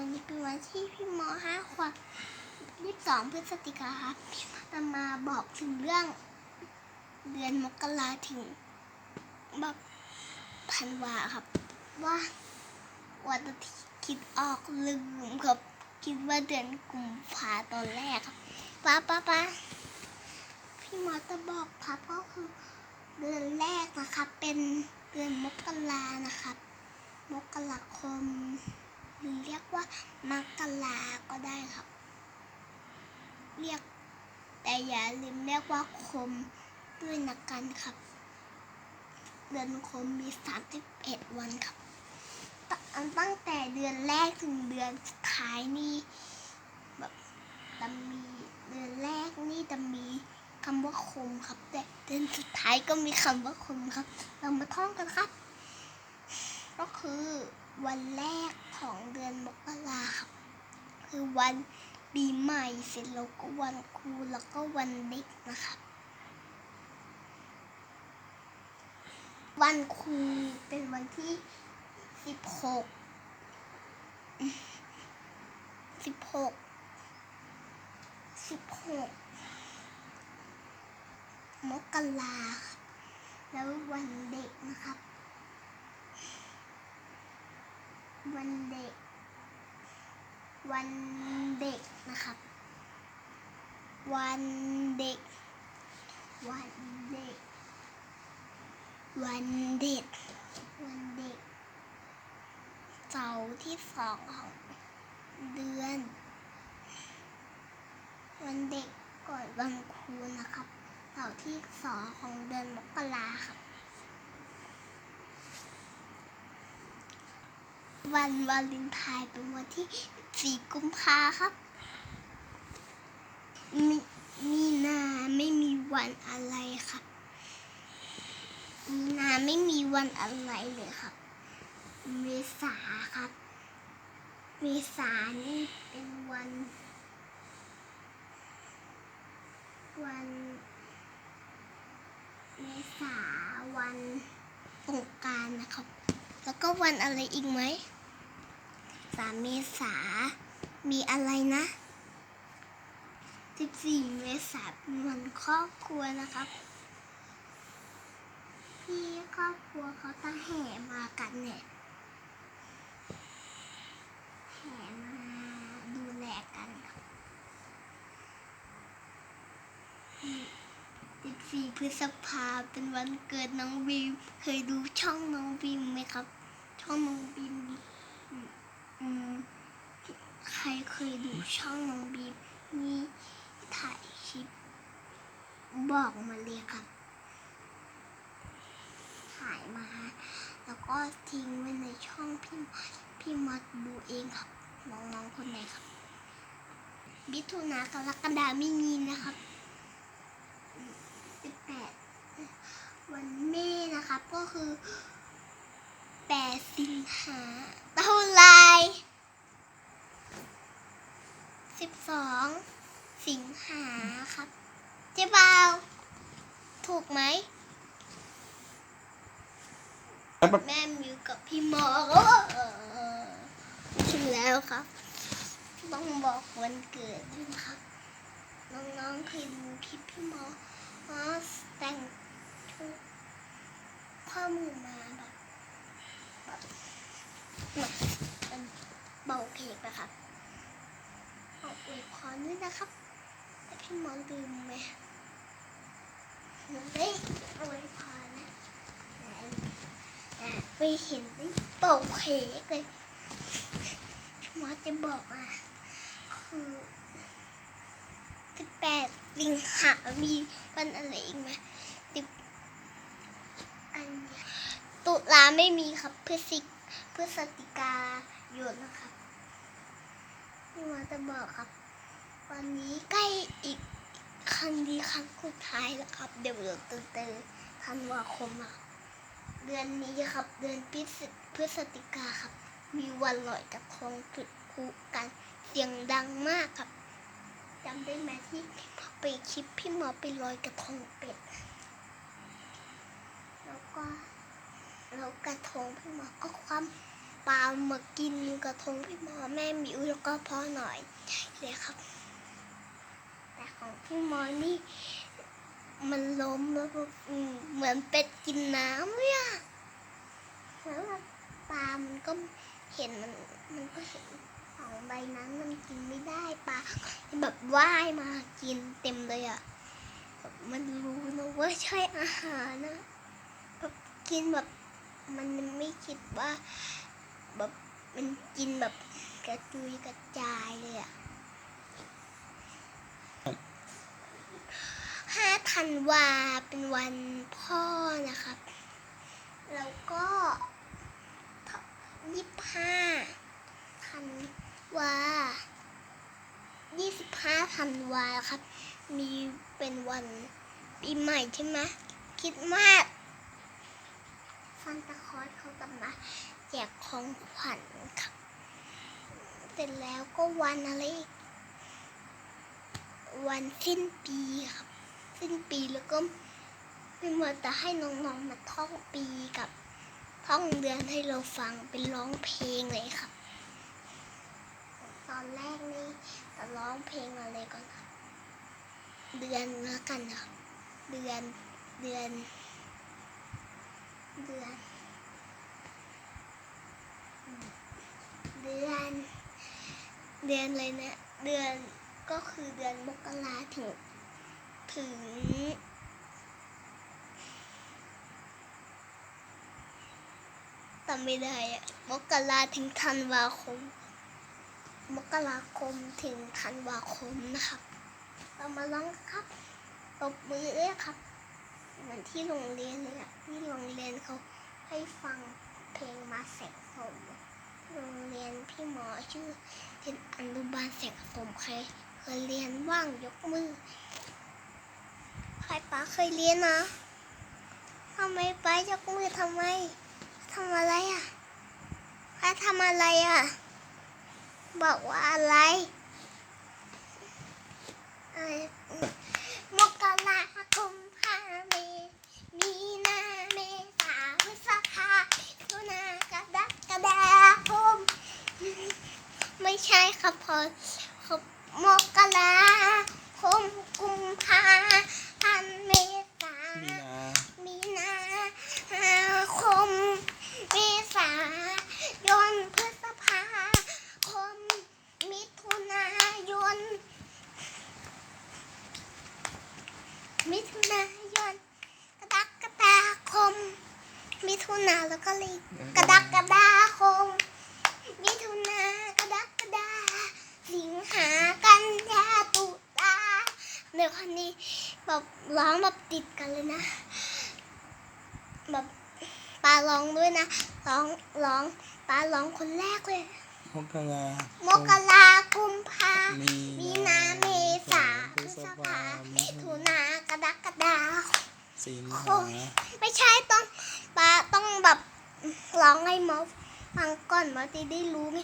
วันนี้เป็นวันที่พี่มห้าขวบยี่สิบสองพฤศจิกาครับจะมาบอกถึงเรื่อง เดือนมกราถึงแบบธันวาครับ ว่าวันทิตย์คิดออกลืมครับ คิดว่าเดือนกุมภาตอนแรกครับป้าป้าป้าพี่มอจะบอกครับก็คือเดือนแรกนะครับ เป็นเดือนมกรานะครับ มกราคม หรือเรียกว่ามกราก็ได้ครับ เรียก แต่อย่าลืมเรียกว่าคมด้วยนะกันครับ เดือนคมมี31วันครับตตั้งแต่เดือนแรกถึงเดือนสุดท้ายนี่แบบจะมีเดือนแรกนี่จะมีคำว่าคมครับ แต่เดือนสุดท้ายก็มีคำว่าคมครับ เรามาท่องกันครับ ก็คือวันแรก ของเดือนมกราคือวันปีใหม่เสร็จแล้วก็วันครูแล้วก็วันเด็กนะครับ วันครูเป็นวันที่สิบหกสิบหกสิบหกมกราครับแล้ววันเด็กนะครับ วันเด็ก วันเด็กนะครับ วันเด็ก วันเด็ก วันเด็ก วันเด็ก เสาร์ที่สองของเดือน วันเด็กก่อนวันครูนะครับ เสาร์ที่สองของเดือนมกราครับ วันวาเลนไทน์เป็นวันที่สี่กุมภาครับ มีมีนาไม่มีวันอะไรครับ มีนาไม่มีวันอะไรเลยครับ เมษาครับ เมษานี่เป็นวัน วัน เมษาวันสงกรารนะครับ แล้วก็วันอะไรอีกไหมสามเมษา มีอะไรนะ14เมษาเป็นวันครอบครัวนะครับ พี่ครอบครัวเขาตั้งแห่มากันเนี่ยแห่มาดูแลกันครับ14พฤษภาเป็นวันเกิดน้องบีม เคยดูช่องน้องบีมไหมครับ ช่องน้องบีมอืมอืมใครเคยดูช่องน้องบีมนี่ถ่ายคลิป บอกมาเลยครับถ่ายมา แล้วก็ทิ้งไว้ในช่องพี่พี่มัดดูเองครับน้องๆคนไหนครับมิถุนากรกฎาไม่มีนะครับสิบแปดวันแม่นะครับก็คือ แปดสิงหาเท่าไรสิบสองสิงหาครับเจ๊เบาถูกไหมแม่มิวกับพี่หมอถึงแล้วครับ ต้องบอกวันเกิดด้วยนะครับ น้องๆเคยดูคลิปพี่หมอมาแต่งชุดข้อมือมาแบบ เป็นเบาเพลงนะครับขออวยพรด้วยนะครับแต่พี่หมอลืมไหมเฮ้ยอวยพรนะไปเห็นเป่าเค้กเลยพี่มอสจะบอกมาคือสิบแปดสิงหามีวันอะไรอีกไหมสิบอันนี้ ตุลาไม่มีครับพฤศจิพฤศจิกาหยุดนะครับพี่มอจะบอกครับ วันนี้ใกล้อีกครั้งดีครั้งสุดท้ายแล้วครับ เดี๋ยวเราตื่นเต้นธันวาคมอะเดือนนี้ครับ เดือนพฤศพฤศจิกาครับ มีวันลอยกระทงจุดพลุกันเสียงดังมากครับจำได้ไหมที่ไปคลิปพี่หมอไปลอยกระทงเป็ด แล้วก็ แล้วกระทงพี่หมอก็ความปลามากินกระทงพี่หมอแม่มิวแล้วก็พ่อหน่อยเลยครับ แต่ของพี่หมอนี่มันล้มแล้วแบบอืมเหมือนเป็ดกินน้ำเลยอะแล้วปลามันก็เห็นมันมันก็เห็นของใบนั้นมันกินไม่ได้ปลาแบบว่ายมากินเต็มเลยอะแบบมันรู้นะว่าใช่อาหารนะแบบกินแบบ มันไม่คิดว่าแบบมันกินแบบกระจุยกระจายเลยอะห้าธันวาเป็นวันพ่อนะครับ แล้วก็ยี่สิบห้าธันวายี่สิบห้าธันวาครับ มีเป็นวันปีใหม่ใช่ไหมคิดมาก ซันตาคอสเขาจะมาแจกของขวัญครับเสร็จแล้วก็วันอะไรวันสิ้นปีครับ สิ้นปีแล้วก็เป็นเหมือนแต่ให้น้องๆมาท่องปีกับท่องเดือนให้เราฟังเป็นร้องเพลงเลยครับ ตอนแรกนี่จะร้องเพลงอะไรก่อนครับ เดือนแล้วกันนะครับเดือเดือนเดือน เดือน เดือนอะไรนะ เดือนก็คือเดือนมกราถึงถึงจำไม่ได้อะมกราถึงธันวาคม มกราคมถึงธันวาคมนะครับ เรามาร้องครับตบมือด้วยครับ เหมือนที่โรงเรียนเลยอะที่โรงเรียนเขาให้ฟังเพลงมาแสงสมโรงเรียน พี่หมอชื่อเป็นอนุบาลแสงสมใครเคยเรียนว่างยกมือ ใครป้าเคยเรียนนะทำไมป้ายกมือทำไมทำอะไรอะป้าทำอะไรอะ บอกว่าอะไรเอ่อมกราคมพาเมมีนาเมษาพฤษภาตุนากรกฎาคม ไม่ใช่ครับพอครับมกราคมกุมภาพันธ์เมษา มีนา มีนาคม เมษายนพฤษภาคม มิถุนายน มิถุนายน กรกฎาคม มิถุ นาแล้วก็เลยกรกฎาคมมิถุนากรกฎาสิงหากันยาตุลาเดี๋ยวคนนี้แบบร้องแบบติดกันเลยนะ แบบปลาร้องด้วยนะร้องร้องปลาร้องคนแรกเลยมกรามกรากุมภามีมีนาเมษาพฤษภามิถุนากรกฎาคมสิงโอ้หายไม่ใช่ต้อง ปลาต้องแบบร้องให้มอฟังก่อนมอจะได้รู้ไง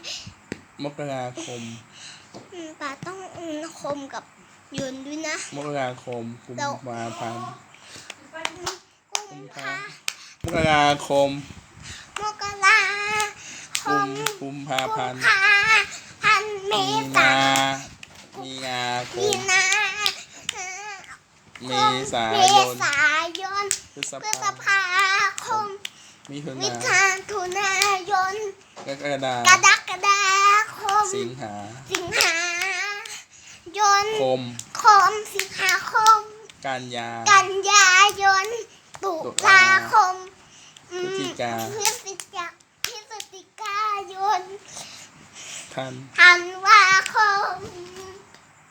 มกราคม อืมปลาต้องอืมคมกับยนต์ด้วยนะ มกราคมกุมเดี๋ยวภาพันธ์กุมภามกราคมมกราคกุมมกุมภากุพัมนธ์ภาพันธ์เมมีษานามีนาคมีมนาเมษาเมยนษายนพฤษพฤษภาภา คม มิถุมินาถุนายน กรกฎากรกฎาคม สิงหาสิงหายน คม คมสิงหาคม กันยา กันยายน ตุลาคมอืมพฤศจิกา พฤศจิกาพฤศจิกายนทัน ธันวาคม